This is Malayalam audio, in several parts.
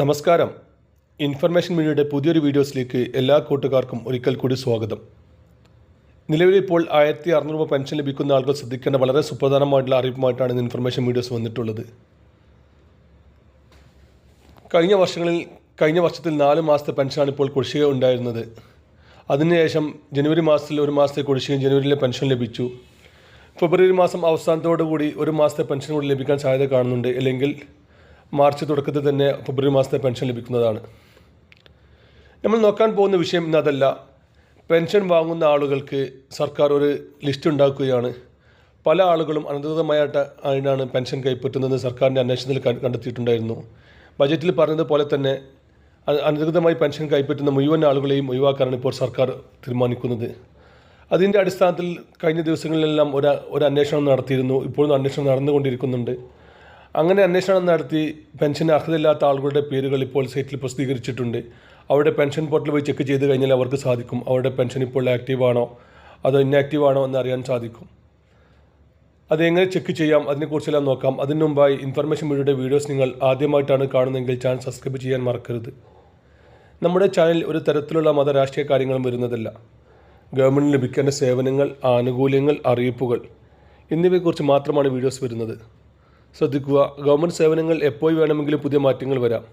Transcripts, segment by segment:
നമസ്കാരം. ഇൻഫർമേഷൻ മീഡിയയുടെ പുതിയൊരു വീഡിയോസിലേക്ക് എല്ലാ കൂട്ടുകാർക്കും ഒരിക്കൽ കൂടി സ്വാഗതം. നിലവിലിപ്പോൾ ആയിരത്തി അറുന്നൂറ് രൂപ പെൻഷൻ ലഭിക്കുന്ന ആളുകൾ ശ്രദ്ധിക്കേണ്ട വളരെ സുപ്രധാനമായിട്ടുള്ള അറിയിപ്പുമായിട്ടാണ് ഇന്ന് ഇൻഫർമേഷൻ വീഡിയോസ് വന്നിട്ടുള്ളത്. കഴിഞ്ഞ വർഷങ്ങളിൽ കഴിഞ്ഞ വർഷത്തിൽ നാല് മാസത്തെ പെൻഷനാണ് ഇപ്പോൾ കുടിശ്ശിക ഉണ്ടായിരുന്നത്. അതിനുശേഷം ജനുവരി മാസത്തിൽ ഒരു മാസത്തെ കുടിശ്ശികയും ജനുവരിയിലെ പെൻഷൻ ലഭിച്ചു. ഫെബ്രുവരി മാസം അവസാനത്തോടുകൂടി ഒരു മാസത്തെ പെൻഷൻ കൂടി ലഭിക്കാൻ സാധ്യത കാണുന്നുണ്ട്. അല്ലെങ്കിൽ മാർച്ച് തുടക്കത്തിൽ തന്നെ ഫെബ്രുവരി മാസത്തെ പെൻഷൻ ലഭിക്കുന്നതാണ്. നമ്മൾ നോക്കാൻ പോകുന്ന വിഷയം ഇന്നതല്ല പെൻഷൻ വാങ്ങുന്ന ആളുകൾക്ക് സർക്കാർ ഒരു ലിസ്റ്റ് ഉണ്ടാക്കുകയാണ്. പല ആളുകളും അനധികൃതമായിട്ട് ആയിട്ടാണ് പെൻഷൻ കൈപ്പറ്റുന്നത് സർക്കാരിന്റെ അന്വേഷണത്തിൽ കണ്ടെത്തിയിട്ടുണ്ടായിരുന്നു. ബജറ്റിൽ പറഞ്ഞതുപോലെ തന്നെ അനധികൃതമായി പെൻഷൻ കൈപ്പറ്റുന്ന മുഴുവൻ ആളുകളെയും ഒഴിവാക്കാനാണ് ഇപ്പോൾ സർക്കാർ തീരുമാനിക്കുന്നത്. അതിന്റെ അടിസ്ഥാനത്തിൽ കഴിഞ്ഞ ദിവസങ്ങളിലെല്ലാം ഒരു ഒരു അന്വേഷണം നടത്തിയിരുന്നു. ഇപ്പോഴും അന്വേഷണം നടന്നുകൊണ്ടിരിക്കുന്നുണ്ട്. അങ്ങനെ അന്വേഷണം നടത്തി പെൻഷൻ അർഹതയില്ലാത്ത ആളുകളുടെ പേരുകൾ ഇപ്പോൾ സൈറ്റിൽ പ്രസിദ്ധീകരിച്ചിട്ടുണ്ട്. അവരുടെ പെൻഷൻ പോർട്ടൽ പോയി ചെക്ക് ചെയ്ത് കഴിഞ്ഞാൽ അവർക്ക് സാധിക്കും. അവരുടെ പെൻഷൻ ഇപ്പോൾ ആക്റ്റീവാണോ? അതോ ഇന്നാക്റ്റീവാണോ എന്ന് അറിയാൻ സാധിക്കും അതെങ്ങനെ ചെക്ക് ചെയ്യാം? അതിനെക്കുറിച്ചെല്ലാം നോക്കാം. അതിനു മുമ്പായി ഇൻഫർമേഷൻ വീഡിയോയുടെ വീഡിയോസ് നിങ്ങൾ ആദ്യമായിട്ടാണ് കാണുന്നതെങ്കിൽ ചാനൽ സബ്സ്ക്രൈബ് ചെയ്യാൻ മറക്കരുത്. നമ്മുടെ ചാനൽ ഒരു തരത്തിലുള്ള മതരാഷ്ട്രീയ കാര്യങ്ങളും വരുന്നതല്ല. ഗവൺമെന്റ് ലഭിക്കേണ്ട സേവനങ്ങൾ ആനുകൂല്യങ്ങൾ അറിയിപ്പുകൾ എന്നിവയെക്കുറിച്ച് മാത്രമാണ് വീഡിയോസ് വരുന്നത്. ശ്രദ്ധിക്കുക. ഗവൺമെന്റ് സേവനങ്ങൾ എപ്പോൾ വേണമെങ്കിലും പുതിയ മാറ്റങ്ങൾ വരാം.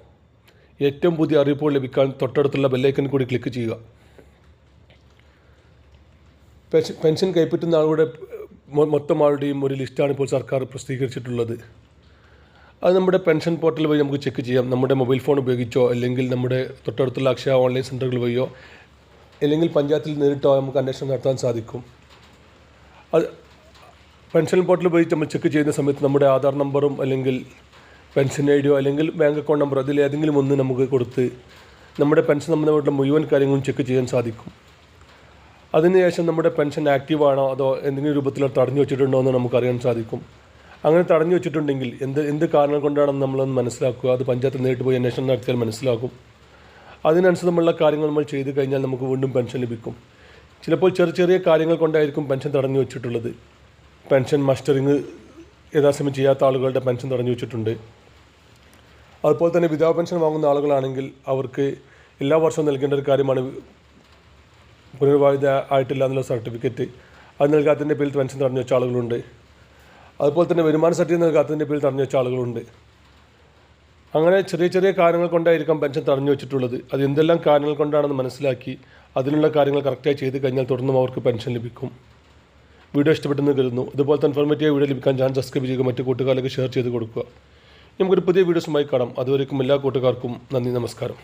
ഏറ്റവും പുതിയ അറിയിപ്പുകൾ ലഭിക്കാൻ തൊട്ടടുത്തുള്ള ബെല്ലൈക്കൻ കൂടി ക്ലിക്ക് ചെയ്യുക. പെൻഷൻ കൈപ്പറ്റുന്ന ആളുടെ മൊത്തം ആളുടെയും ഒരു ലിസ്റ്റാണ് ഇപ്പോൾ സർക്കാർ പ്രസിദ്ധീകരിച്ചിട്ടുള്ളത്. അത് നമ്മുടെ പെൻഷൻ പോർട്ടൽ വഴി നമുക്ക് ചെക്ക് ചെയ്യാം. നമ്മുടെ മൊബൈൽ ഫോൺ ഉപയോഗിച്ചോ അല്ലെങ്കിൽ നമ്മുടെ തൊട്ടടുത്തുള്ള അക്ഷയ ഓൺലൈൻ സെന്ററുകൾ വഴിയോ അല്ലെങ്കിൽ പഞ്ചായത്തിൽ നേരിട്ടോ നമുക്ക് അന്വേഷണം നടത്താൻ സാധിക്കും. അത് പെൻഷൻ പോർട്ടൽ പോയി നമ്മൾ ചെക്ക് ചെയ്യുന്ന സമയത്ത് നമ്മുടെ ആധാർ നമ്പറും അല്ലെങ്കിൽ പെൻഷൻ ഐ ഡിയോ അല്ലെങ്കിൽ ബാങ്ക് അക്കൗണ്ട് നമ്പർ അതിൽ ഏതെങ്കിലും ഒന്ന് നമുക്ക് കൊടുത്ത് നമ്മുടെ പെൻഷൻ സംബന്ധമായിട്ടുള്ള മുഴുവൻ കാര്യങ്ങളും ചെക്ക് ചെയ്യാൻ സാധിക്കും. അതിനുശേഷം നമ്മുടെ പെൻഷൻ ആക്റ്റീവാണോ അതോ എന്തെങ്കിലും രൂപത്തിൽ തടഞ്ഞു വെച്ചിട്ടുണ്ടോ എന്ന് നമുക്ക് അറിയാൻ സാധിക്കും. അങ്ങനെ തടഞ്ഞു വെച്ചിട്ടുണ്ടെങ്കിൽ എന്ത് എന്ത് കാരണം കൊണ്ടാണെന്ന് നമ്മളൊന്ന് മനസ്സിലാക്കുക. അത് പഞ്ചായത്ത് നേരിട്ട് പോയി അന്വേഷണം നടത്തിയാൽ മനസ്സിലാക്കും അതിനനുസൃതമുള്ള കാര്യങ്ങൾ നമ്മൾ ചെയ്തു കഴിഞ്ഞാൽ നമുക്ക് വീണ്ടും പെൻഷൻ ലഭിക്കും. ചിലപ്പോൾ ചെറിയ ചെറിയ കാര്യങ്ങൾ കൊണ്ടായിരിക്കും പെൻഷൻ തടഞ്ഞു വെച്ചിട്ടുള്ളത്. പെൻഷൻ മസ്റ്ററിങ് യഥാസമയം ചെയ്യാത്ത ആളുകളുടെ പെൻഷൻ തടഞ്ഞു വെച്ചിട്ടുണ്ട്. അതുപോലെ തന്നെ വിധവാ പെൻഷൻ വാങ്ങുന്ന ആളുകളാണെങ്കിൽ അവർക്ക് എല്ലാ വർഷവും നൽകേണ്ട ഒരു കാര്യമാണ് പുനർവായുധ ആയിട്ടില്ല എന്നുള്ള സർട്ടിഫിക്കറ്റ്. അത് നൽകാത്തതിന്റെ പേരിൽ പെൻഷൻ തടഞ്ഞു വെച്ച ആളുകളുണ്ട്. അതുപോലെ തന്നെ വരുമാന സർട്ടിഫിക്കറ്റ് നൽകാത്തതിന്റെ പേരിൽ തടഞ്ഞു വെച്ച ആളുകളുണ്ട്. അങ്ങനെ ചെറിയ ചെറിയ കാര്യങ്ങൾ കൊണ്ടായിരിക്കാം പെൻഷൻ തടഞ്ഞു വെച്ചിട്ടുള്ളത്. അത് എന്തെല്ലാം കാര്യങ്ങൾ കൊണ്ടാണെന്ന് മനസ്സിലാക്കി അതിനുള്ള കാര്യങ്ങൾ കറക്റ്റായി ചെയ്ത് കഴിഞ്ഞാൽ തുടർന്നും അവർക്ക് പെൻഷൻ ലഭിക്കും. വീഡിയോ ഇഷ്ടപ്പെട്ടെന്ന് കരുതുന്നു. ഇതുപോലത്തെ ഇൻഫോർമേറ്റീവ് വീഡിയോ ലഭിക്കാൻ ചാനൽ സബ്സ്ക്രൈബ് ചെയ്യുക മറ്റു കൂട്ടുകാർക്ക് ഷെയർ ചെയ്ത് കൊടുക്കുക. നമുക്കൊരു പുതിയ വീഡിയോസുമായി കാണാം. അതുവരേക്കും എല്ലാ കൂട്ടുകാർക്കും നന്ദി നമസ്കാരം.